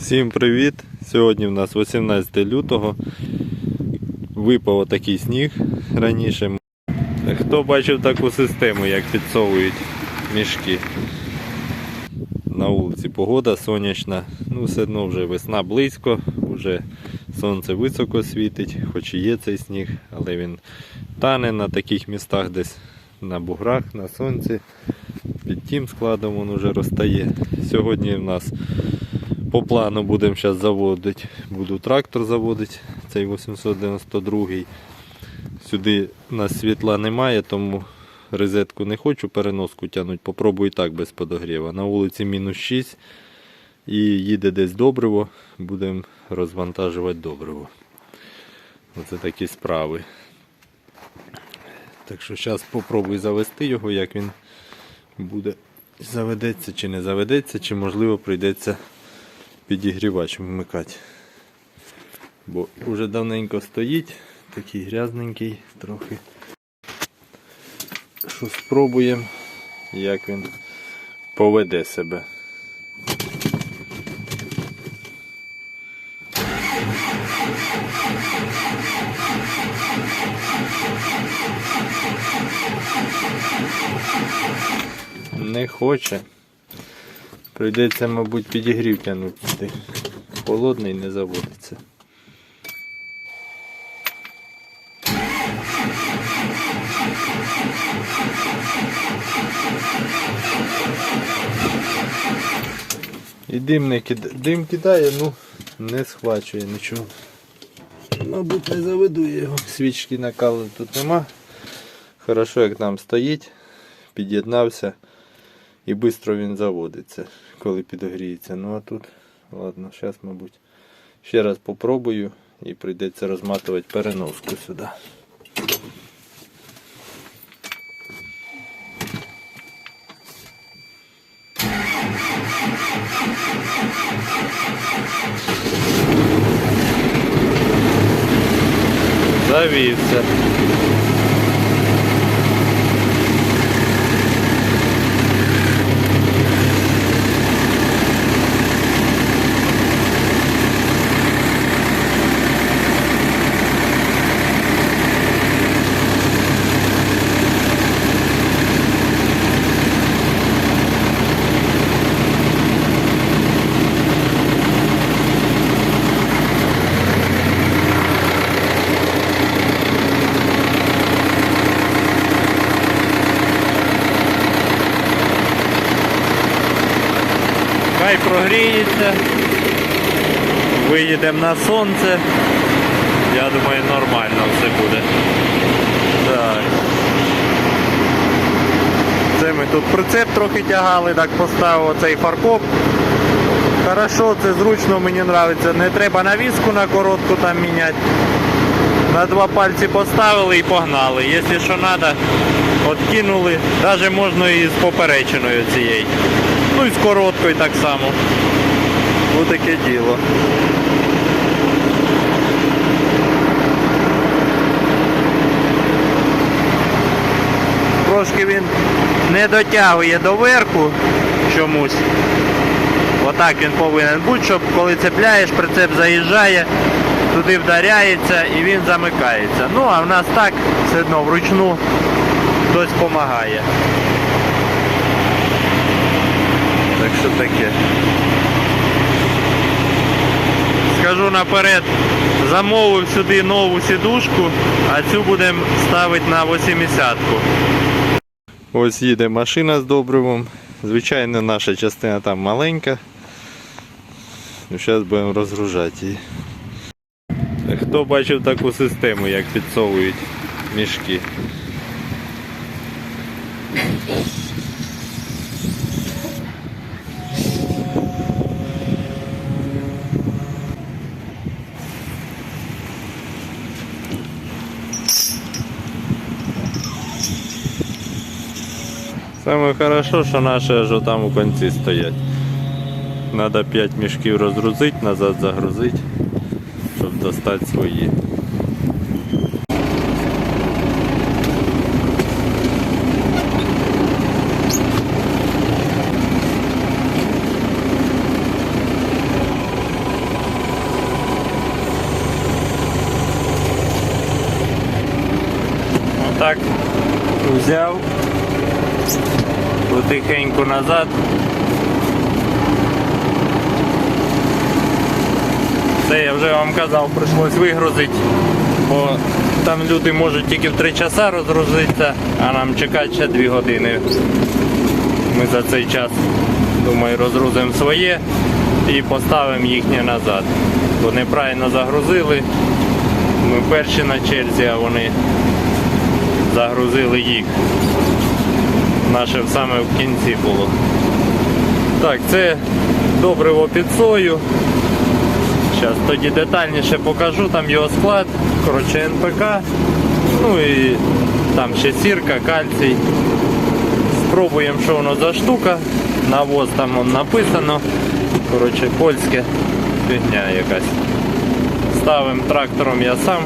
Всім привіт! Сьогодні в нас 18 лютого. Випав отакий сніг раніше. Хто бачив таку систему, як підсовують мішки? На вулиці погода сонячна, ну все одно вже весна близько, вже сонце високо світить, хоч і є цей сніг, але він тане на таких містах десь на буграх, на сонці. Під тим складом він вже розтає. Сьогодні в нас по плану будемо зараз заводити. Буду трактор заводити, цей 892. Сюди у нас світла немає, тому розетку не хочу переноску тягнути. Попробую так без подогріва. На вулиці мінус 6 і їде десь добриво, будемо розвантажувати добриво. Оце такі справи. Так що зараз спробую завести його, як він буде заведеться чи не заведеться, чи можливо прийдеться підігрівач вмикати. Бо вже давненько стоїть, такий грязненький трохи. Що спробуємо, як він поведе себе. Не хоче. Прийдеться, мабуть, підігрів тягнути. Холодний не заводиться. І дим не кидає. Дим кидає, ну не схвачує нічого. Мабуть, не заведу я його. Свічки накали тут нема. Хорошо, як там стоїть, під'єднався і швидко він заводиться, коли підогріється. Ну а тут, ладно, зараз, мабуть, ще раз попробую і прийдеться розматувати переноску сюди. Завівся. Хай прогріється. Виїдемо на сонце. Я думаю, нормально все буде. Так. Це ми тут прицеп трохи тягали, так поставив цей фаркоп. Хорошо, це зручно, мені подобається. Не треба навіску на коротку там міняти. На два пальці поставили і погнали. Якщо що треба, откинули. Навіть можна і з поперечиною цією. Ну і з короткою так само. Ось таке діло. Трошки він не дотягує до верху чомусь. Отак він повинен бути, щоб коли цепляєш, прицеп заїжджає, туди вдаряється і він замикається. Ну а в нас так все одно вручну хтось допомагає. Так що таке. Скажу наперед, замовив сюди нову сідушку, а цю будемо ставити на 80-ку. Ось їде машина з добривом. Звичайно, наша частина там маленька. Ну, Зараз будемо розгружати її. Хто бачив таку систему, як підсовують мішки? Саме хорошо, що наші аж там у кінці стоять. Треба 5 мішків розгрузити, назад загрузити, щоб достати свої. Отак взяв потихеньку назад. Це я вже вам казав, прийшлось вигрузити, бо там люди можуть тільки в 3 часа розгрузитися, а нам чекати ще 2 години. Ми за цей час, думаю, розгрузимо своє і поставимо їхнє назад. Бо неправильно загрузили. Ми перші на черзі, а вони загрузили їх. Наше саме в кінці було. Так, це добриво під сою. Зараз тоді детальніше покажу, там його склад, коротше НПК, ну і там ще сірка, кальцій. Спробуємо, що воно за штука. Навоз там он написано. Коротше, польське фігня якась. Ставимо трактором я сам.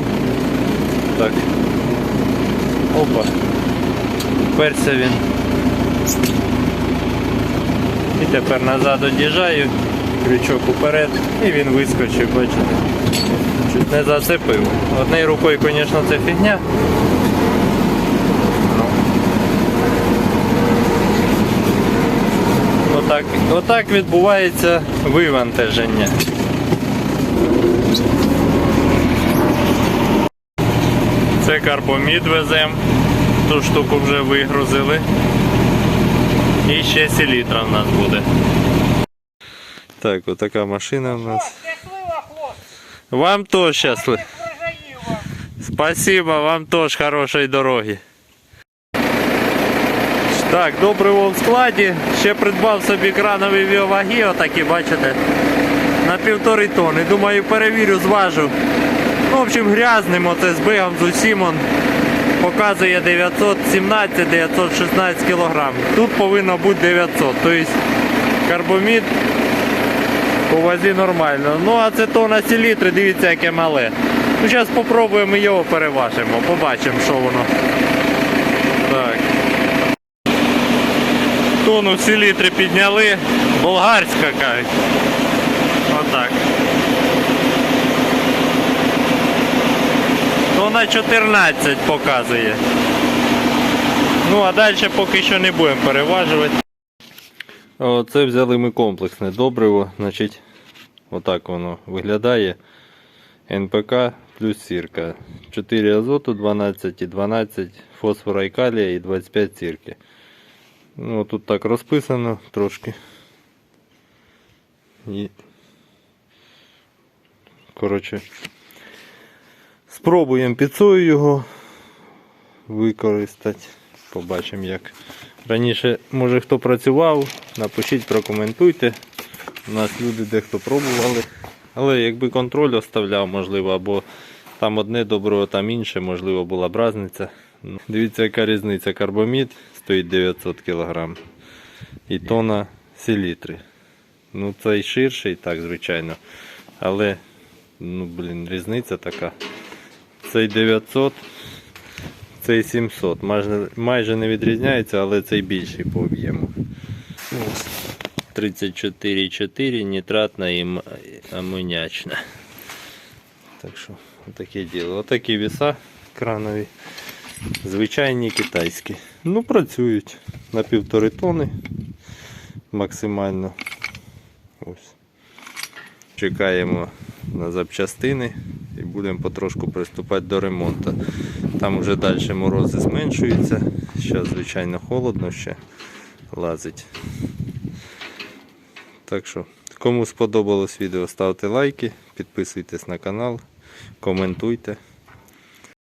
Так. Опа. Перся він. І тепер назад од'їжджаю, крючок уперед і він вискочив, бачите. Чуть не зацепив. Однією рукою, звісно, це фігня. Отак, отак відбувається вивантаження. Це карбомід везем. Ту штуку вже вигрузили. І ще селітра в нас буде. Так, отака машина у нас. Вам теж щасливо. Спасибо, вам теж хорошої дороги. Так, добриво в складі. Ще придбав собі кранові віоваги, отакі, бачите, на півтори тони. Думаю, перевірю, зважу. Ну, в общем, грязним оце з бигом з усім он показує 917-916 кг. Тут повинно бути 900. Тобто карбомід по вазі нормально. Ну а це тона селітри, дивіться, яке мале. Ну, зараз спробуємо його переважимо, побачимо, що воно. Так. Тону селітри підняли. Болгарська кажуть. Отак. Тона 14 показує. Ну а далі поки що не будемо переважувати. Оце взяли ми комплексне добриво, значить, отак воно виглядає. НПК плюс сірка. 4 азоту, 12 і 12 фосфора і калія і 25 сірки. Ну, тут так розписано трошки. І... Коротше, спробуємо під сою його використати. Побачимо як. Раніше, може хто працював, напишіть, прокоментуйте. У нас люди дехто пробували. Але якби контроль оставляв, можливо, або там одне добро, там інше, можливо, була б разниця. Дивіться, яка різниця. Карбомід стоїть 900 кг і тона селітри. Ну, цей ширший, так, звичайно. Але, ну, блін, різниця така. Цей 900, цей 700. Майже, майже не відрізняється, але цей більший по об'єму. 34,4 нітратна і амонячна. Так що, таке діло. Отакі віса кранові. Звичайні китайські. Ну, працюють на півтори тони максимально. Ось. Чекаємо на запчастини будемо потрошку приступати до ремонту. Там вже далі морози зменшуються. Зараз, звичайно, холодно ще лазить. Так що, кому сподобалось відео, ставте лайки, підписуйтесь на канал, коментуйте.